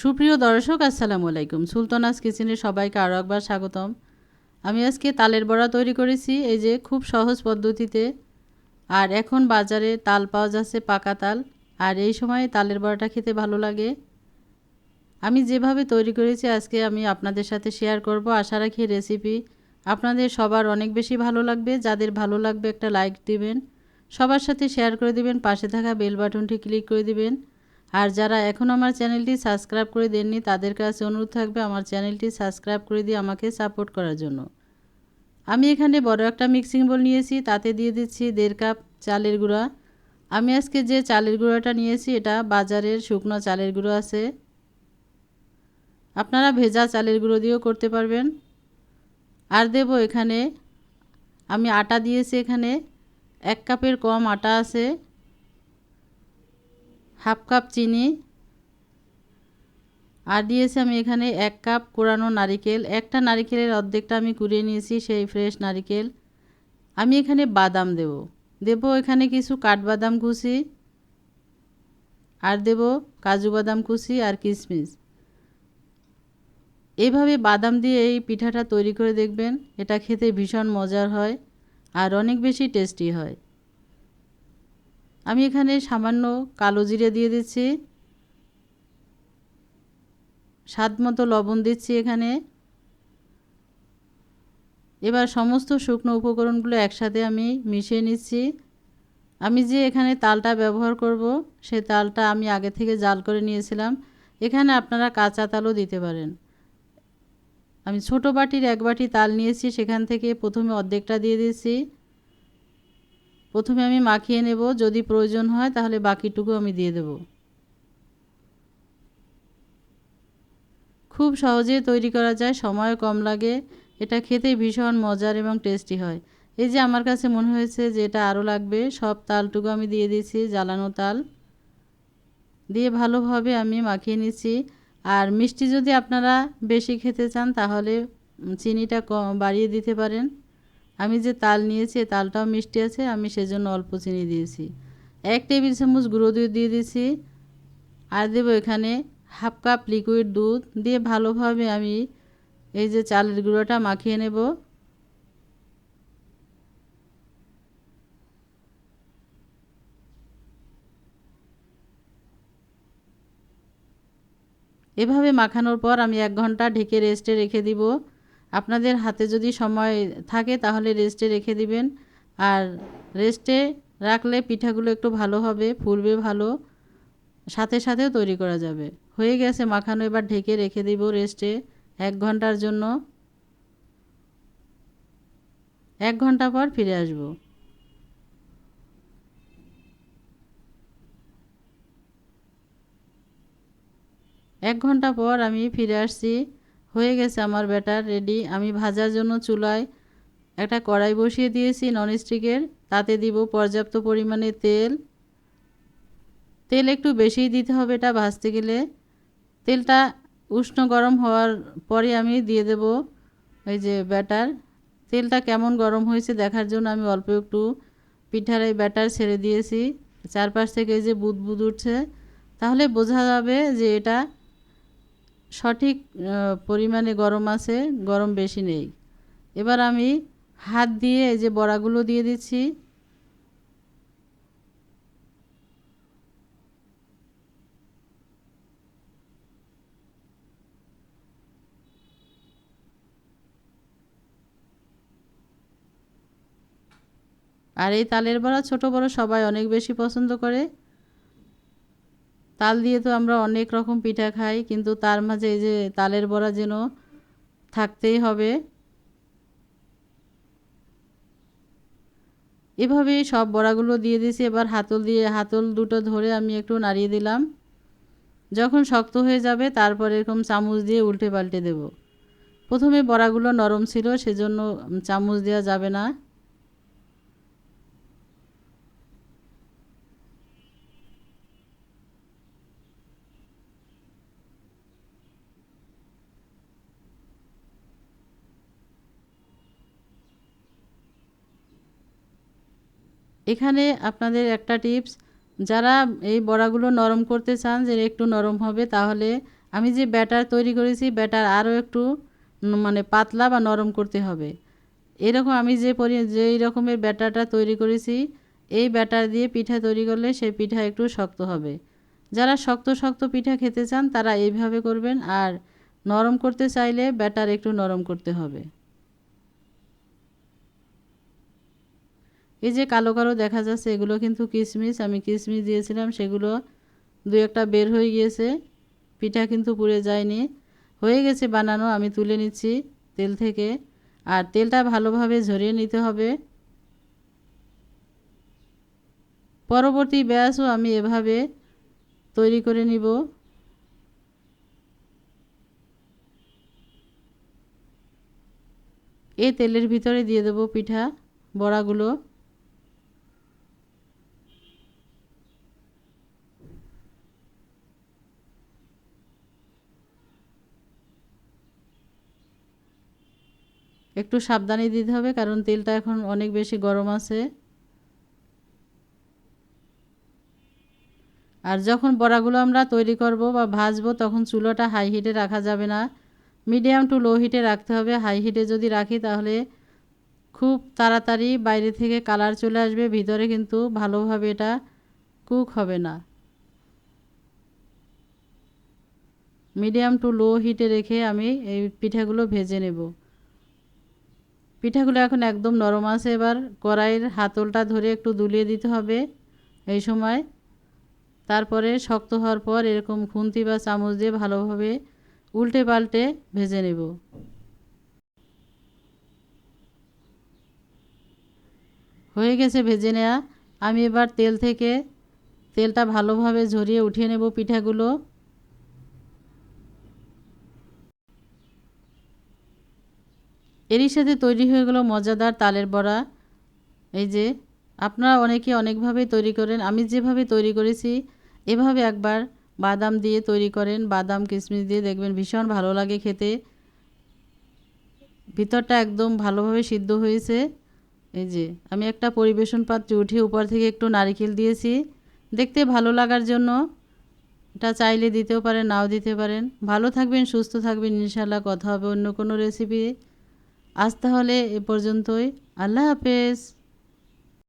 সুপ্রিয় দর্শক, আসসালামু আলাইকুম। সুলতানাস কিচেনে সবাইকে আরও একবার স্বাগতম। আমি আজকে তালের বড়া তৈরি করেছি, এই যে খুব সহজ পদ্ধতিতে। আর এখন বাজারে তাল পাওয়া যাচ্ছে পাকা তাল, আর এই সময় তালের বড়াটা খেতে ভালো লাগে। আমি যেভাবে তৈরি করেছি আজকে আমি আপনাদের সাথে শেয়ার করব। আশা রাখি রেসিপি আপনাদের সবার অনেক বেশি ভালো লাগবে। যাদের ভালো লাগবে একটা লাইক দিবেন, সবার সাথে শেয়ার করে দিবেন। পাশে থাকা বেল বাটনটি ক্লিক করে দিবেন। আর যারা এখন আমার চ্যানেলটি সাবস্ক্রাইব করে দেননি, তাদের কাছে অনুরোধ থাকবে আমার চ্যানেলটি সাবস্ক্রাইব করে দিয়ে আমাকে সাপোর্ট করার জন্য। আমি এখানে বড় একটা মিক্সিং বোল নিয়েছি, তাতে দিয়ে দিচ্ছি দেড় কাপ চালের গুঁড়া। আমি আজকে যে চালের গুঁড়োটা নিয়েছি, এটা বাজারের শুকনো চালের গুঁড়ো আছে। আপনারা ভেজা চালের গুঁড়ো দিয়েও করতে পারবেন। আর দেব এখানে, আমি আটা দিয়েছি এখানে, এক কাপের কম আটা আছে। হাফ কাপ চিনি। আর দিয়েছি আমি এখানে এক কাপ কোরানো নারিকেল। একটা নারিকেলের অর্ধেকটা আমি কুড়িয়ে নিয়েছি, সেই ফ্রেশ নারিকেল। আমি এখানে বাদাম দেব। দেব এখানে কিছু কাঠবাদাম কুচি। আর দেব কাজু বাদাম কুচি আর কিশমিশ। এইভাবে বাদাম দিয়ে এই পিঠাটা তৈরি করে দেখবেন, এটা খেতে ভীষণ মজার হয় আর অনেক বেশি টেস্টি হয়। আমি এখানে সামান্য কালো জিরে দিয়ে দিচ্ছি। স্বাদ মতো লবণ দিচ্ছি এখানে। এবার সমস্ত শুকনো উপকরণগুলো একসাথে আমি মিশিয়ে নিচ্ছি। আমি যে এখানে তালটা ব্যবহার করব, সে তালটা আমি আগে থেকে জাল করে নিয়েছিলাম। এখানে আপনারা কাঁচা তালও দিতে পারেন। আমি ছোট বাটির এক বাটি তাল নিয়েছি, সেখান থেকে প্রথমে অর্ধেকটা দিয়ে দিয়েছি প্রথমে আমি মাখিয়ে নেব, যদি প্রয়োজন হয় তাহলে বাকিটুকু আমি দিয়ে দেব। খুব সহজে তৈরি করা যায় সময় কম লাগে। এটা খেতে ভীষণ মজার এবং টেস্টি হয়। এই যে আমার কাছে মনে হয়েছে যে এটা আরও লাগবে, সব তালটুকু আমি দিয়ে দিয়েছি, জ্বালানো তাল। দিয়ে ভালোভাবে আমি মাখিয়ে নিচ্ছি। আর মিষ্টি যদি আপনারা বেশি খেতে চান তাহলে চিনিটা বাড়িয়ে দিতে পারেন। আমি যে তাল নিয়েছি তালটাও মিষ্টি আছে, আমি সেজন্য অল্প চিনি দিয়েছি। এক টেবিল চামচ গুঁড়ো দুধ দিয়ে দিয়েছি। আর দেবো এখানে হাফ কাপ লিকুইড দুধ দিয়ে ভালোভাবে আমি এই যে চালের গুঁড়োটা মাখিয়ে নেব। এভাবে মাখানোর পর আমি এক ঘণ্টা ঢেকে রেস্টে রেখে দিব। আপনাদের হাতে যদি সময় থাকে তাহলে রেস্টে রেখে দিবেন। আর রেস্টে রাখলে পিঠাগুলো একটু ভালো হবে, ফুলবে ভালো, সাথে সাথেও তৈরি করা যাবে। হয়ে গেছে মাখানো, এবার ঢেকে রেখে দিব রেস্টে এক ঘণ্টার জন্য। এক ঘণ্টা পর ফিরে আসব। এক ঘণ্টা পর আমি ফিরে আসছি। হয়ে গেছে আমার ব্যাটার রেডি। আমি ভাজার জন্য চুলায় একটা কড়াই বসিয়ে দিয়েছি ননস্টিকের। তাতে দিব পর্যাপ্ত পরিমাণে তেল। তেল একটু বেশিই দিতে হবে এটা ভাজতে গেলে। তেলটা উষ্ণ গরম হওয়ার পরে আমি দিয়ে দেব ওই যে ব্যাটার। তেলটা কেমন গরম হয়েছে দেখার জন্য আমি অল্প একটু পিঠার এই ব্যাটার ছেড়ে দিয়েছি। চারপাশ থেকে যে বুদ বুদ উঠছে। তাহলে বোঝা যাবে যে এটা সঠিক পরিমাণে গরম আছে, গরম বেশি নেই। এবার আমি হাত দিয়ে এই যে বড়াগুলো দিয়ে দিচ্ছি। আর এই তালের বড়া ছোট বড় সবাই অনেক বেশি পছন্দ করে। তাল দিয়ে তো আমরা অনেক রকম পিঠা খাই, কিন্তু তার মাঝে এই যে তালের বড়া যেন থাকতেই হবে। এভাবে সব বড়াগুলো দিয়ে দিয়েছি, এবার হাতল দিয়ে, হাতল দুটো ধরে আমি একটু নাড়িয়ে দিলাম। যখন শক্ত হয়ে যাবে, তারপর এরকম চামচ দিয়ে উল্টে পাল্টে দেব। প্রথমে বড়াগুলো নরম ছিল, সেজন্য চামচ দেওয়া যাবে না। এখানে আপনাদের একটা টিপস, যারা এই বড়াগুলো নরম করতে চান যে একটু নরম হবে, তাহলে আমি যে ব্যাটার তৈরি করেছি, ব্যাটার আরও একটু মানে পাতলা বা নরম করতে হবে। এরকম আমি যে পরি, যেই রকমের ব্যাটারটা তৈরি করেছি, এই ব্যাটার দিয়ে পিঠা তৈরি করলে সেই পিঠা একটু শক্ত হবে। যারা শক্ত শক্ত পিঠা খেতে চান, তারা এইভাবে করবেন, আর নরম করতে চাইলে ব্যাটার একটু নরম করতে হবে। এই যে কালো কালো দেখা যাচ্ছে, এগুলো কিন্তু কিশমিশ আমি কিশমিশ দিয়েছিলাম, সেগুলো দু একটা বের হয়ে গিয়েছে, পিঠা কিন্তু পুড়ে যায়নি। হয়ে গেছে বানানো, আমি তুলে নিচ্ছি তেল থেকে। আর তেলটা ভালোভাবে ঝরিয়ে নিতে হবে। পরবর্তী ব্যাসও আমি এভাবে তৈরি করে নিব। এই তেলের ভিতরে দিয়ে দেবো পিঠা, বড়াগুলো। একটু সাবধানে দিতে হবে, কারণ তেলটা এখন অনেক বেশি গরম আছে। আর যখন বড়াগুলো আমরা তৈরি করব বা ভাজবো, তখন চুলোটা হাই হিটে রাখা যাবে না। মিডিয়াম টু লো হিটে রাখতে হবে। হাই হিটে যদি রাখি, তাহলে খুব তাড়াতাড়ি বাইরে থেকে কালার চলে আসবে। ভিতরে কিন্তু ভালোভাবে এটা কুক হবে না। মিডিয়াম টু লো হিটে রেখে আমি এই পিঠাগুলো ভেজে নেব। পিঠাগুলো এখন একদম নরম আছে এবার। কড়াইয়ের হাতলটা ধরে একটু দুলিয়ে দিতে হবে এই সময়। তারপরে শক্ত হওয়ার পর এরকম খুন্তি বা চামচ দিয়ে ভালোভাবে উল্টে পাল্টে ভেজে নেব। হয়ে গেছে ভেজে নেওয়া আমি এবার তেল থেকে তেলটা ভালোভাবে ঝরিয়ে উঠিয়ে নেব পিঠাগুলো। এরই সাথে তৈরি হয়ে গেল মজাদার তালের বড়া। এই যে, আপনারা অনেকে অনেকভাবে তৈরি করেন, আমি যেভাবে তৈরি করেছি, এভাবে একবার বাদাম দিয়ে তৈরি করেন, বাদাম, কিশমিশ দিয়ে দেখবেন ভীষণ ভালো লাগে খেতে। ভিতরটা একদম ভালোভাবে সিদ্ধ হয়েছে। এই যে, আমি একটা পরিবেশন পাত্রে উঠিয়ে উপর থেকে একটু নারিকেল দিয়েছি। দেখতে ভালো লাগার জন্য। এটা চাইলে দিতেও পারেন, নাও দিতে পারেন। ভালো থাকবেন, সুস্থ থাকবেন ইনশাল্লাহ কথা হবে অন্য কোনো রেসিপি আজ তাহলে এ পর্যন্তই। আল্লাহ হাফেজ।